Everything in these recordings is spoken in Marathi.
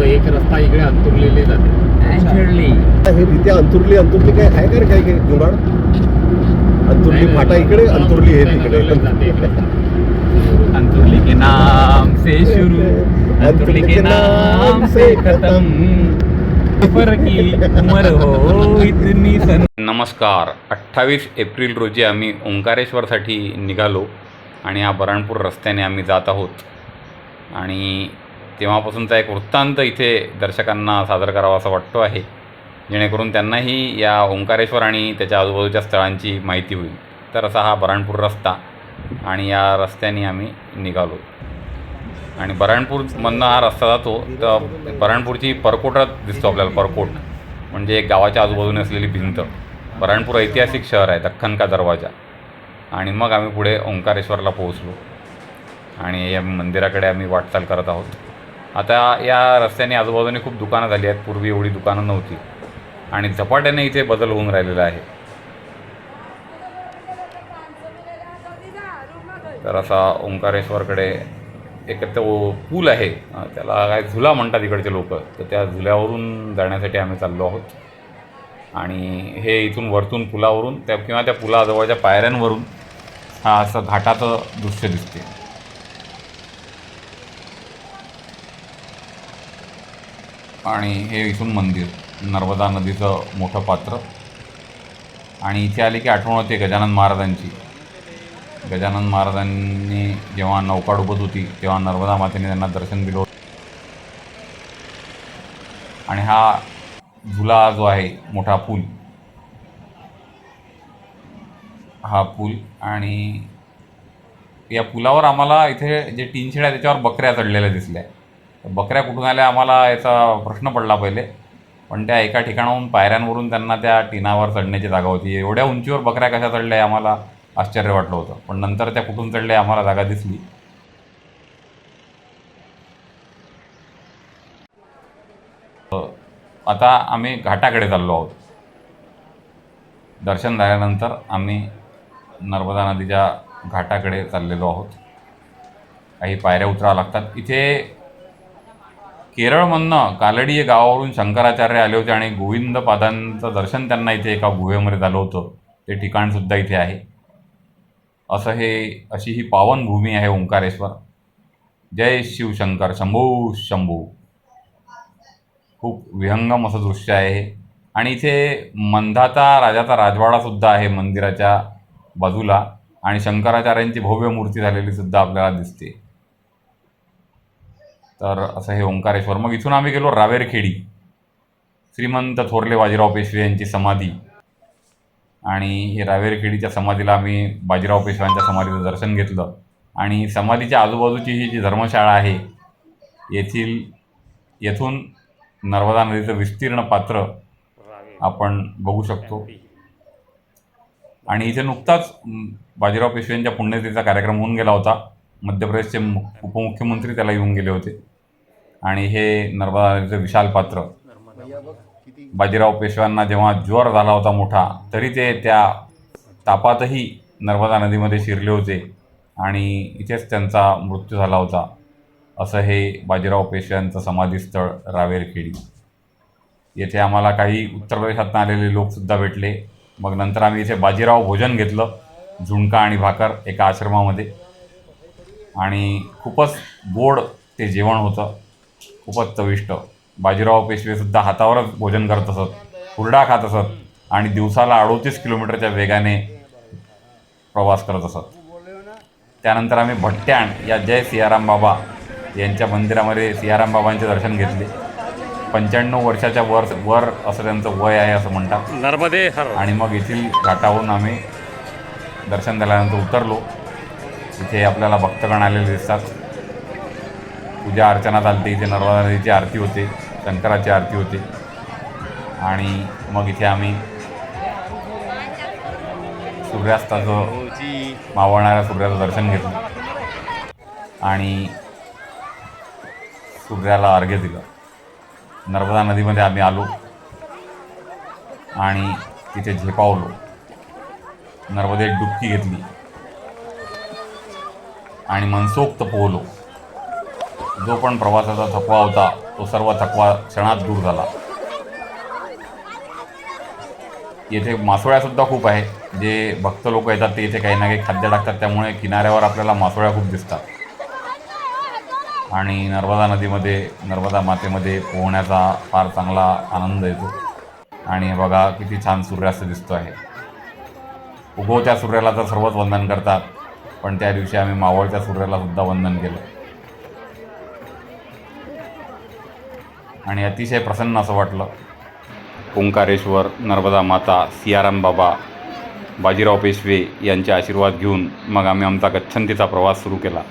तो एक रस्ता इकडे अंतुरलेले जाते. Naturally. हे तिथे अंतुरली अंतुरली काय आहे का रे काय काय जुनाड अंतुरली फाटा इकडे अंतुरली हे तिकडे. अंतुरली के नाम से शुरू. अंतुरली के नाम से खत्म. हो इतनी सन. नमस्कार. अठ्ठावीस एप्रिल रोजी आम्ही ओंकारेश्वरसाठी निघालो आणि हा बऱ्हाणपूर रस्त्याने आम्ही जात आहोत. आणि तेव्हापासूनचा एक वृत्तांत इथे दर्शकांना सादर करावा असं वाटतो आहे. जेणेकरून त्यांनाही या ओंकारेश्वर आणि त्याच्या आजूबाजूच्या स्थळांची माहिती होईल. तर असा हा बऱ्हाणपूर रस्ता आणि या रस्त्याने आम्ही निघालो. आणि बऱ्हाणपूरमधनं हा रस्ता जातो तर बऱ्हाणपूरची परकोटच दिसतो आपल्याला परकोट. म्हणजे एक गावाच्या आजूबाजूने असलेली भिंत. बऱ्हाणपूर ऐतिहासिक शहर आहे दख्खन का दरवाजा. आणि मग आम्ही पुढे ओंकारेश्वरला पोहोचलो. आणि या मंदिराकडे आम्ही वाटचाल करत आहोत. आता या रस्त्याने आजूबाजूने खूप दुकानं झाली आहेत. पूर्वी एवढी दुकानं नव्हती. आणि झपाट्याने इथे बदल होऊन राहिलेला आहे. तर असा ओंकारेश्वरकडे एक तो पूल आहे. त्याला काय झुला म्हणतात इकडचे लोक. तर त्या झुल्यावरून जाण्यासाठी आम्ही चाललो आहोत. आणि हे इथून वरतून पुलावरून त्या किंवा त्या पुलाजवळच्या पायऱ्यांवरून हा असं घाटाचं दृश्य दिसते. आणि हे इथून मंदिर नर्मदा नदीचं मोठं पात्र. आणि इथे आले की आठवण होते गजानन महाराजांची. गजानन महाराजांनी जेव्हा नौका डुबत होती तेव्हा नर्मदा मातेने त्यांना दर्शन दिलं होतं. आणि हा झुला जो आहे मोठा पूल हा पूल आणि या पुलावर आम्हाला इथे जे टीनशेड आहे त्याच्यावर बकऱ्या चढलेल्या दिसल्या. बकऱ्या कुठून आल्या आम्हाला याचा प्रश्न पडला पहिले. पण त्या एका ठिकाणाहून पायऱ्यांवरून त्यांना त्या टिनावर चढण्याची जागा होती. एवढ्या उंचीवर बकऱ्या कशा चढल्या आम्हाला आश्चर्य वाटलं होतं. पण नंतर त्या कुठून चढल्या आम्हाला जागा दिसली. आता आम्ही घाटाकडे चाललो आहोत. दर्शन झाल्यानंतर आम्ही नर्मदा नदीच्या घाटाकडे चाललेलो आहोत. काही पायऱ्या उतरावं लागतात. इथे केरळमधनं कालडी या गावावरून शंकराचार्य आले होते आणि गोविंदपादांचं दर्शन त्यांना इथे एका गुहेमध्ये झालं होतं. ते ठिकाणसुद्धा इथे आहे. असं हे अशी ही पावनभूमी आहे ओंकारेश्वर. जय शिवशंकर. शंभू शंभू. खूप विहंगम असं दृश्य आहे हे. आणि इथे मंधाता राजाचा राजवाडासुद्धा आहे मंदिराच्या बाजूला. आणि शंकराचार्यांची भव्य मूर्ती झालेली सुद्धा आपल्याला दिसते. तर असं हे ओंकारेश्वर. मग इथून आम्ही गेलो रावेरखेडी. श्रीमंत थोरले बाजीराव पेशवे यांची समाधी. आणि हे रावेरखेडीच्या समाधीला आम्ही बाजीराव पेशव्यांच्या समाधीचं दर्शन घेतलं. आणि समाधीच्या आजूबाजूची ही जी धर्मशाळा आहे येथील येथून नर्मदा नदीचं विस्तीर्ण पात्र आपण बघू शकतो. आणि इथे नुकताच बाजीराव पेशव्यांच्या पुण्यतिथीचा कार्यक्रम होऊन गेला होता. मध्य प्रदेशचे उपमुख्यमंत्री त्याला येऊन गेले होते. आणि हे नर्मदा नदीचं विशाल पात्र. बाजीराव पेशव्यांना जेव्हा ज्वर झाला होता मोठा तरी ते त्या तापातही नर्मदा नदीमध्ये शिरले होते आणि इथेच त्यांचा मृत्यू झाला होता. असं हे बाजीराव पेशव्यांचं समाधीस्थळ रावेरखेडी. येथे आम्हाला काही उत्तर प्रदेशातून आलेले लोकसुद्धा भेटले. मग नंतर आम्ही इथे बाजीराव भोजन घेतलं झुणका आणि भाकर एका आश्रमामध्ये. आणि खूपच गोड ते जेवण होतं. खूपच चविष्ट. बाजीराव पेशवेसुद्धा हातावरच भोजन करत असत हुरडा खात असत आणि दिवसाला अडोतीस किलोमीटरच्या वेगाने प्रवास करत असत. त्यानंतर आम्ही भट्ट्याण या जय सियाराम बाबा यांच्या मंदिरामध्ये सियाराम बाबांचे दर्शन घेतले. पंच्याण्णव वर्षाच्या वर वर असं त्यांचं वय आहे असं म्हणतात. नर्मदे हर. आणि मग येथील घाटावरून आम्ही दर्शन झाल्यानंतर उतरलो. इथे आपल्याला भक्तगण आलेले दिसतात. पूजा अर्चना चालते इथे नर्मदा नदीची आरती होते शंकराची आरती होते. आणि मग इथे आम्ही सूर्यास्ताचं मावळणाऱ्या सूर्याचं दर्शन घेतलं. आणि सूर्याला अर्घ्य दिलं. नर्मदा नदीमध्ये आम्ही आलो आणि तिथे झेपावलो. नर्मदेत डुबकी घेतली. आणि मनसोक्त पोहलो. जो पण प्रवासाचा थकवा होता तो सर्व थकवा क्षणात दूर झाला. येथे मासोळ्यासुद्धा खूप आहे. जे भक्त लोक येतात ते इथे काही ना काही खाद्य टाकतात. त्यामुळे किनाऱ्यावर आपल्याला मासोळ्या खूप दिसतात. आणि नर्मदा नदीमध्ये नर्मदा मातेमध्ये पोहण्याचा फार चांगला आनंद येतो. आणि बघा किती छान सूर्यास्त दिसतो आहे. उगवत्या सूर्याला तर सर्वच वंदन करतात. पण त्या दिवशी आम्ही मावळच्या सूर्याला सुद्धा वंदन केलं. आणि अतिशय प्रसन्न असं वाटलं. ओंकारेश्वर नर्मदा माता सियाराम बाबा बाजीराव पेशवे यांचे आशीर्वाद घेऊन मग आम्ही आमचा गच्छंतीचा प्रवास सुरू केला.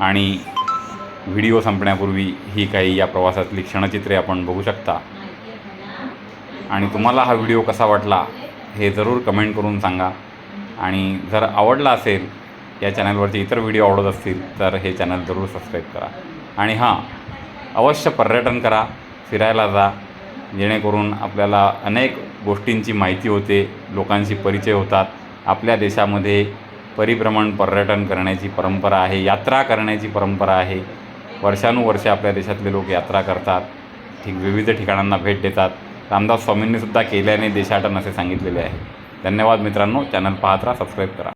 आणि व्हिडिओ संपण्यापूर्वी ही काही या प्रवासातली क्षणचित्रे आपण बघू शकता. आणि तुम्हाला हा व्हिडिओ कसा वाटला हे जरूर कमेंट करून सांगा. आणि जर आवडला असेल या चॅनलवरचे इतर व्हिडिओ आवडत असतील तर हे चॅनल जरूर सबस्क्राईब करा. आणि हां अवश्य पर्यटन करा फिरायला जा. जेणेकरून आपल्याला अनेक गोष्टींची माहिती होते लोकांशी परिचय होतात. आपल्या देशामध्ये परिभ्रमण पर्यटन करण्याची परंपरा आहे यात्रा करण्याची परंपरा आहे. वर्षानुवर्षे आपल्या देशातले लोक यात्रा करतात. ठीक विविध ठिकाणांना भेट देतात. रामदास स्वामींनीसुद्धा केल्याने देशाटन असे सांगितलेले आहे. धन्यवाद मित्रांनो. चॅनल पाहत राहा सबस्क्राईब करा.